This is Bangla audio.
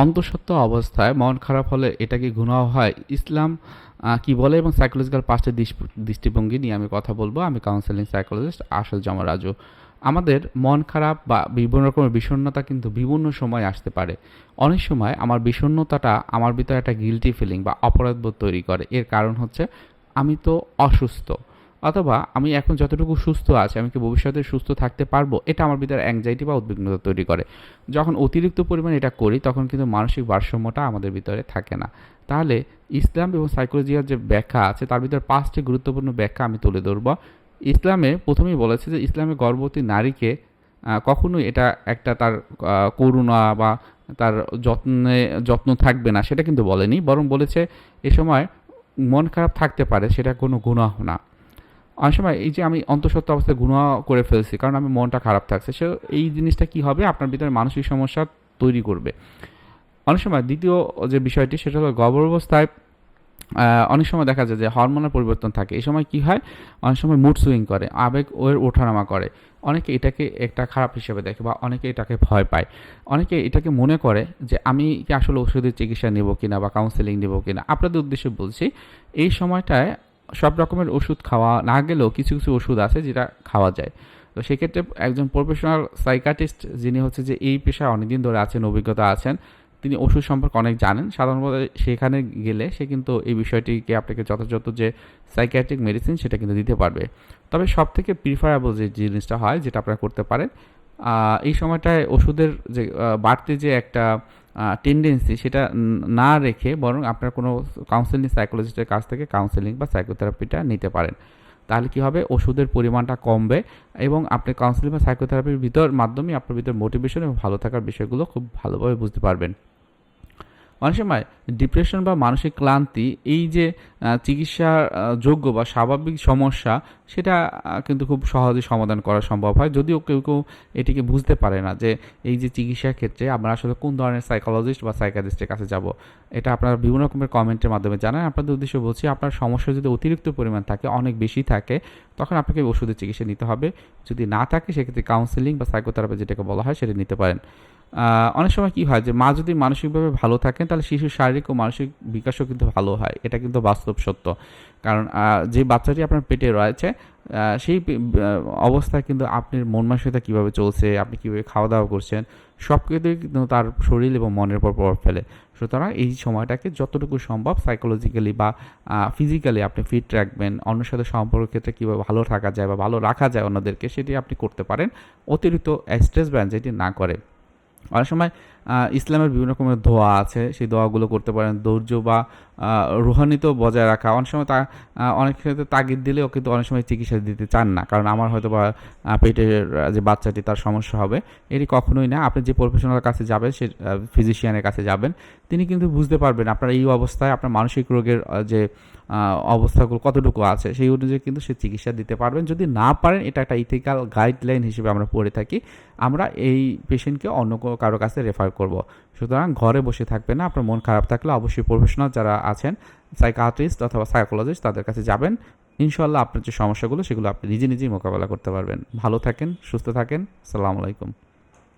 অন্তঃসত্ত্বা অবস্থায় মন খারাপ হলে এটা কি গুনাহ হয়। ইসলাম কি বলে এবং সাইকোলজিক্যাল পাঁচটা দৃষ্টিভঙ্গি নিয়ে আমি কথা বলব। আমি কাউন্সেলিং সাইকোলজিস্ট আসল জামা রাজু আমাদের মন খারাপ বা বিভিন্ন রকমের বিষণ্ণতা কিন্তু বিভিন্ন সময় আসতে পারে। অনেক সময় আমার বিষণ্ণতাটা আমার ভিতরে একটা গিলটি ফিলিং বা অপরাধবোধ তৈরি করে। এর কারণ হচ্ছে আমি তো অসুস্থ। অথবা আমি এখন যতটুকু সুস্থ আছি, আমি কি ভবিষ্যতে সুস্থ থাকতে পারব? এটা আমার ভিতরে অ্যাংজাইটি বা উদ্বিগ্নতা তৈরি করে। যখন অতিরিক্ত পরিমাণে এটা করি, তখন কিন্তু মানসিক ভারসাম্যটা আমাদের ভিতরে থাকে না। তাহলে ইসলাম এবং সাইকোলজিয়ার যে ব্যাখ্যা আছে, তার ভিতরে পাঁচটি গুরুত্বপূর্ণ ব্যাখ্যা আমি তুলে ধরব। ইসলামে প্রথমেই বলেছে যে, ইসলামে গর্ভবতী নারীকে কখনোই এটা একটা তার করুণা বা তার যত্নে, যত্ন থাকবে না, সেটা কিন্তু বলেনি। বরং বলেছে, এ সময় মন খারাপ থাকতে পারে, সেটা কোনো গুণাহ না। অনেক সময় এই যে আমি অন্তঃসত্ত্বা অবস্থায় গুনাহ করে ফেলছি, কারণ আমি মনটা খারাপ থাকছে, সে এই জিনিসটা কি হবে? আপনার ভিতরে মানসিক সমস্যা তৈরি করবে। অনেক সময় দ্বিতীয় যে বিষয়টি, সেটা হলো গর্ভাবস্থায় অনেক সময় দেখা যায় যে হরমোনের পরিবর্তন থাকে। এই সময় কি হয়? অনেক সময় মুড সুইং করে, আবেগ ওর ওঠানামা করে। অনেকে এটাকে একটা খারাপ হিসেবে দেখে বা অনেকে এটাকে ভয় পায়। অনেকে এটাকে মনে করে যে আমি কি আসলে ওষুধের চিকিৎসা নেব কিনা বা কাউন্সেলিং নেব কিনা। আপনাদের উদ্দেশ্যে বলছি, এই সময়টায় সব রকমের ওষুধ খাওয়া, না গেলেও কিছু কিছু ওষুধ আছে যেটা খাওয়া যায়। তো সেক্ষেত্রে একজন প্রফেশনাল সাইকাটিস্ট যিনি হচ্ছে যে এই পেশায় অনেকদিন ধরে আছেন, অভিজ্ঞতা আছেন, তিনি ওষুধ সম্পর্কে অনেক জানেন। সাধারণত সেখানে গেলে সে কিন্তু এই বিষয়টিকে আপনাকে যথাযথ যে সাইকিয়াট্রিক মেডিসিন সেটা কিন্তু দিতে পারবে। তবে সব থেকে প্রিফারেবল যে জিনিসটা হয়, যেটা আপনারা করতে পারেন এই সময়টায় ওষুধের যে বাড়তি যে একটা টেন্ডেন্সি সেটা না রেখে বরং আপনার কোনো কাউন্সেলিং সাইকোলজিস্টের কাছ থেকে কাউন্সেলিং বা সাইকোথেরাপিটা নিতে পারেন। তাহলে কী হবে? ওষুধের পরিমাণটা কমবে এবং আপনি কাউন্সেলিং বা সাইকোথেরাপির ভিতর মাধ্যমে আপনার ভিতর মোটিভেশন এবং ভালো থাকার বিষয়গুলো খুব ভালোভাবে বুঝতে পারবেন। অনেক সময় ডিপ্রেশন বা মানসিক ক্লান্তি এই যে আহ, চিকিৎসার যোগ্য বা স্বাভাবিক সমস্যা সেটা কিন্তু খুব সহজে সমাধান করা সম্ভব হয়। যদিও কেউ কেউ এটিকে বুঝতে পারে না যে এই যে চিকিৎসার ক্ষেত্রে আমরা আসলে কোন ধরনের সাইকোলজিস্ট বা সাইকাটিস্টের কাছে যাব। এটা আপনারা বিভিন্ন রকমের কমেন্টের মাধ্যমে জানান। আপনাদের উদ্দেশ্য বলছি আপনার সমস্যা যদি অতিরিক্ত পরিমাণ থাকে অনেক বেশি থাকে তখন আপনাকে ওষুধের চিকিৎসা নিতে হবে। যদি না থাকে সেক্ষেত্রে কাউন্সেলিং বা সাইকোথেরাপি যেটাকে বলা হয় সেটা নিতে পারেন। অনেক সময় কি হয় যে মা যদি মানসিকভাবে ভালো থাকেন, তাহলে শিশুর শারীরিক ও মানসিক বিকাশও কিন্তু ভালো হয়। এটা কিন্তু বাস্তব সত্য। কারণ যে বাচ্চাটি আপনার পেটে রয়েছে সেই অবস্থায় কিন্তু আপনার মন মানসিকতা কীভাবে চলছে, আপনি কীভাবে খাওয়া দাওয়া করছেন সব কিছুই কিন্তু তার শরীর এবং মনের উপর প্রভাব ফেলে। সুতরাং এই সময়টাকে যতটুকু সম্ভব সাইকোলজিক্যালি বা ফিজিক্যালি আপনি ফিট রাখবেন। অন্যের সাথে সম্পর্কের ক্ষেত্রে কীভাবে ভালো থাকা যায় বা ভালো রাখা যায় অন্যদেরকে, সেটি আপনি করতে পারেন। অতিরিক্ত স্ট্রেস ব্যান্ড যেটি না করে। অনেক সময় আহ, ইসলামের বিভিন্ন রকমের দোয়া আছে। সেই দোয়াগুলো করতে পারেন। ধৈর্য বা রুহানিতেও বজায় রাখা। অনেক সময় তা অনেক ক্ষেত্রে তাগিদ দিলেও কিন্তু অনেক সময় চিকিৎসা দিতে চান না। কারণ আমার হয়তো বা পেটের যে বাচ্চাটি তার সমস্যা হবে, এটি কখনোই না। আপনি যে প্রফেশনালের কাছে যাবেন, সে ফিজিশিয়ানের কাছে যাবেন, তিনি কিন্তু বুঝতে পারবেন আপনার এই অবস্থায় আপনার মানসিক রোগের যে অবস্থাগুলো কতটুকু আছে, সেই অনুযায়ী কিন্তু সে চিকিৎসা দিতে পারবেন। যদি না পারেন, এটা একটা ইথিক্যাল গাইডলাইন হিসেবে আমরা পড়ে থাকি। আমরা এই পেশেন্টকে অন্য কারও কাছে রেফার করব। সুতরাং ঘরে বসে থাকবে না, আপনার মন খারাপ থাকলে অবশ্যই প্রফেশনাল যারা আছেন সাইকাট্রিস্ট অথবা সাইকোলজিস্ট তাদের কাছে যাবেন। ইনশাল্লাহ আপনার যে সমস্যাগুলো, সেগুলো আপনি নিজে নিজেই মোকাবেলা করতে পারবেন। ভালো থাকেন, সুস্থ থাকেন। সালাম আলাইকুম।